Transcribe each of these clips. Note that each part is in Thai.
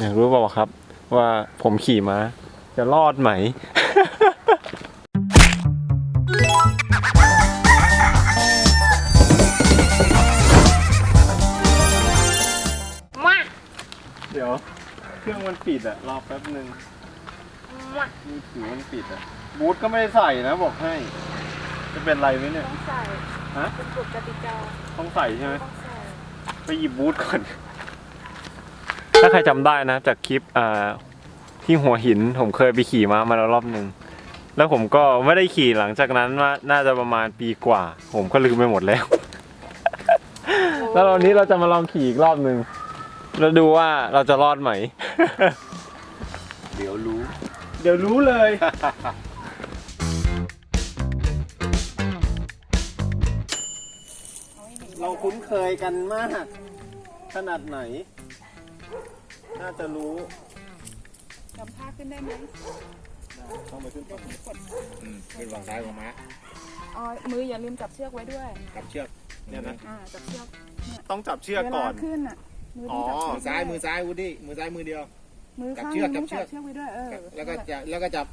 อยากรู้เปล่าครับ ว่าผมขี่ม้าจะรอดไหม มาเดี๋ยว เครื่องมันปิดอะรอแป๊บหนึ่งมามือถือมันปิดอะบูทก็ไม่ได้ใส่นะบอกให้ จะเป็นไรไหมเนี่ย ต้องใส่ฮะ เป็นกฎกติกาต้องใส่ใช่ไหมต้องใส่ ไปหยิบบูทก่อน ถ้าใครจำได้นะจากคลิปอ่าที่หัวหินผมเคยไปขี่ม้ามาแล้วรอบหนึ่งแล้วผมก็ไม่ได้ขี่หลังจากนั้นมาน่าจะประมาณปีกว่า ผมก็ลืมไปหมดแล้ว แล้ววันนี้เราจะมาลองขี่อีกรอบหนึ่งแล้วดูว่าเราจะรอดไหม เดี๋ยวรู้ เดี๋ยวรู้เลยเราคุ้นเคยกันมาก ขนาดไหน น่าจะรู้จำท่าขึ้นได้ไหมต้องไปขึ้นก่อนอืมขึ้นฝั่งซ้ายของม้าอ๋อมืออย่าลืมจับเชือกไว้ด้วย จับเชือกเนี่ยนะอ่าจับเชือกต้องจับเชือกเวก่ลาอนขึ้นอะมืออ๋ต้อองจับมือซ้ายมือซ้ายวูดดี้มือซ้ายมือเดียว มือจับข้างเชือกนึงจับเชือก จับเชือกไว้ด้วยเออแล้วก็จะแล้วก็จับ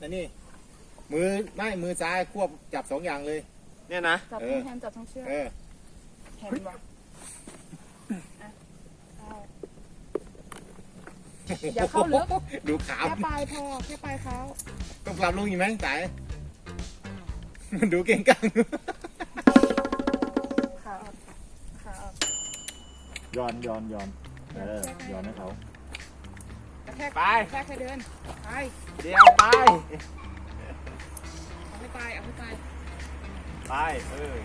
นั่นนี่ มือไม่มือซ้ายควบจับสองอย่างเลย เนี่ยนะจับเอทั้องแฮนด์จับทั้งเชือกเออเห็นปะอะเอา อย่าเข้าลึก ดูขาวแค่ปลายพอแค่ปลายเท้าต้องปรับลงอีกไหมสาย มันดูเก่งกังขาออกขาออกย้อนย้อนย้อนเออย้อนให้เขากระแทกไป กระแทกให้เดินไปเดี๋ยวไป เอาให้ไปเอาให้ไปไปเออ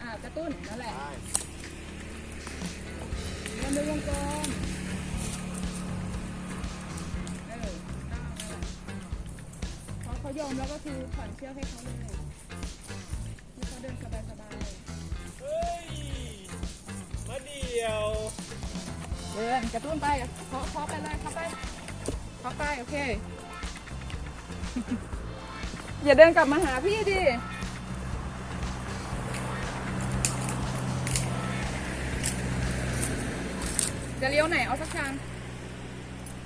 อ่ากระตุ้นนั่นแหละไปวนในวงกลม ยอมแล้วก็คือผ่อนเชือกให้เขาเลยให้เขาเดินสบายสบายเฮ้ยมาเดียวเดินกระตุ้นไปเคาะเคาะไปเลยเคาะไปเคาะไปโอเค อย่าเดินกลับมาหาพี่ดิจะเลี้ยวไหนเอาสักทาง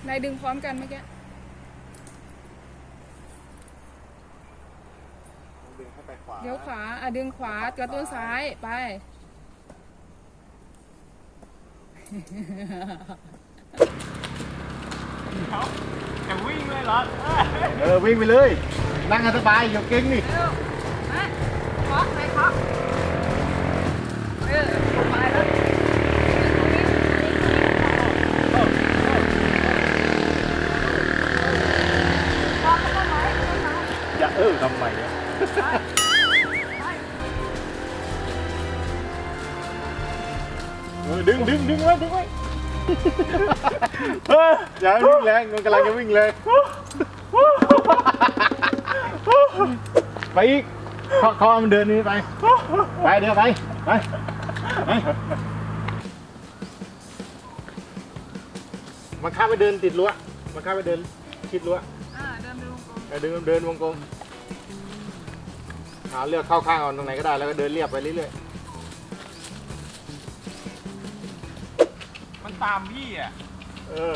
นายดึงพร้อมกันเมื่อกี้ ดึงเข้า ไปขวาเลี้ยวขวาอะดึงขวากระตุ้นซ้ายไป เขาจะวิ่งเลยเหรอเออวิ่งไปเลย นั่งให้สบายอย่าเก่งนี่ เร็วมาเคาะไปเคาะ ดึงดึงดึงไว้ดึงไว้เอออย่าให้วิ่งแรงมันกำลังจะวิ่งแรงไปอีกเขาเขาเอามันเดินนี้ไป ไปเดี๋ยวไปไปไปมันข้ามไปเดินติดรั้วมันข้ามไปเดินชิดรั้วอ่าเดินไปวงกลมเออเดินเดินวงกลมหาเลือกเข้าข้างเอาตรงไหนก็ได้แล้วก็เดินเรียบไปเรื่อยมั ตามพี่อะๆเออ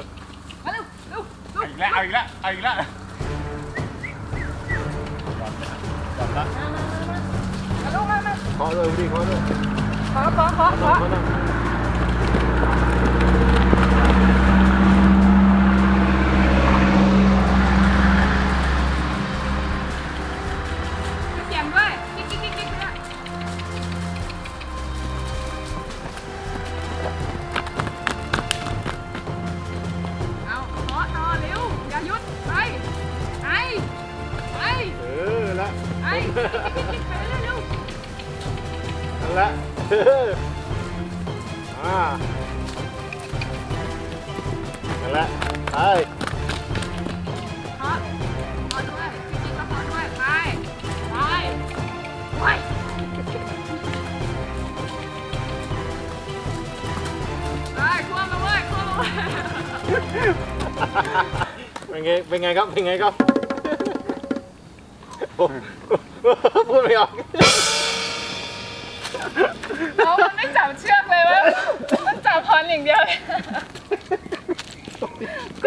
มาเร็วเร็วเอาอีกแล้วเอาอีกแล้วเอาอีกแล้วจับละมามามามามาลูกมามาเคาะเลยพี่เคาะเลยขอขอขอขอเค ยไปไปไปไปควงมาเว้ยควงมาเว้ยเป็นไง เป็นไงครับ เป็นไงครับ พูดไม่ออก เขามันไม่จับเชือกเลยเวะมันจับพรอย่างเดียวเลย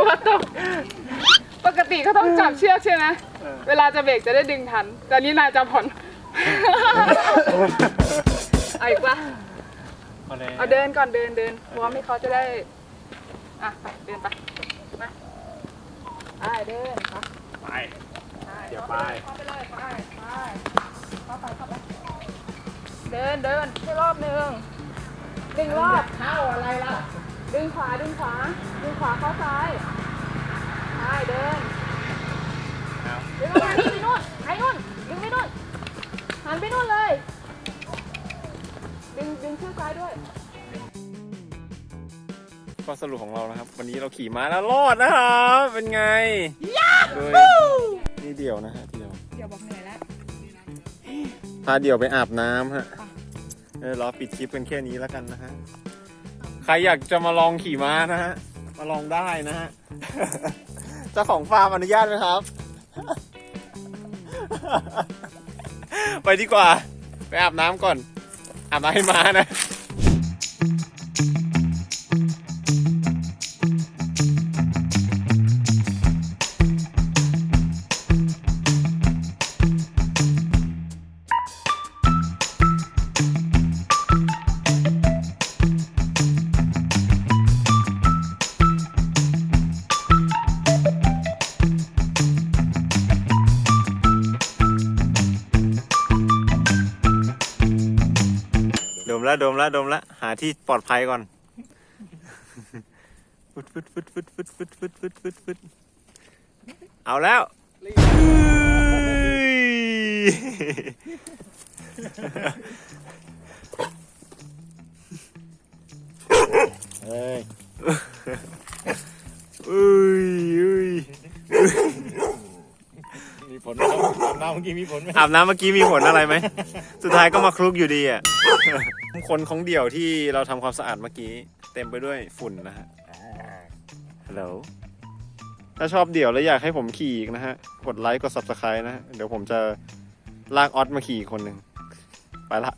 ว่าตกปกติเขาต้องจับเชือกใช่ไหมเวลาจะเบรกจะได้ดึงทัน แต่นี่นายจะผ่อนเอาอีกปะเอาเดินก่อนเดินเดินพร้อมให้เขาจะได้ อะไปเดินไปมาไปเดินไปไป เดี๋ยวไปเข้าไปเลยไปไปเข้าไปเข้าไปเดินเดินให้รอบหนึ่งดึงรอบเข้าอะไรล่ะ ดึงขวาดึงขวาดึงขวาเข้าซ้ายไปเดินดึงออกมานี่ไปนู่นไปนู่นดึงไปนู่นหันไปนู่นเลย ดึงดึงเชือกซ้ายด้วยก็สรุปของเรานะครับ วันนี้เราขี่ม้าแล้วรอดนะครับ เป็นไงโดยนี่ เดี่ยวนะฮะเดี่ยวเดี๋ยวบอกเหนื่อยแล้ว พาเดี่ยวไปอาบน้ำฮะเออรอปิดคลิปกันแค่นี้แล้วกันนะฮะ ใครอยากจะมาลองขี่ม้านะฮะ มาลองได้นะฮะ เจ้าของฟาร์มอนุญาตไหมครับ ไปดีกว่า ไปอาบน้ำก่อน อาบน้ำให้ม้านะ แล้วดมแล้วดมแล้วหาที่ปลอดภัยก่อนฟึดฟึดฟึดฟึดฟึดฟึดฟึดฟึดฟึดฟึดเอาแล้วเฮ้ยเอ้ยอุ้ยอุ้ยมีผลไหมครับอาบน้ำเมื่อกี้มีผลไหมอาบน้ำเมื่อกี้มีผลอะไรไหม สุดท้ายก็มาคลุกอยู่ดีอะ คนของเดี่ยวที่เราทำความสะอาดเมื่อกี้ เต็มไปด้วยฝุ่นนะฮะฮัลโหลถ้าชอบเดี่ยวแล้วอยากให้ผมขี่อีกนะฮะ กดไลค์กด subscribe นะฮะเดี๋ยวผมจะลากออสมาขี่อีกคนหนึ่งไปละ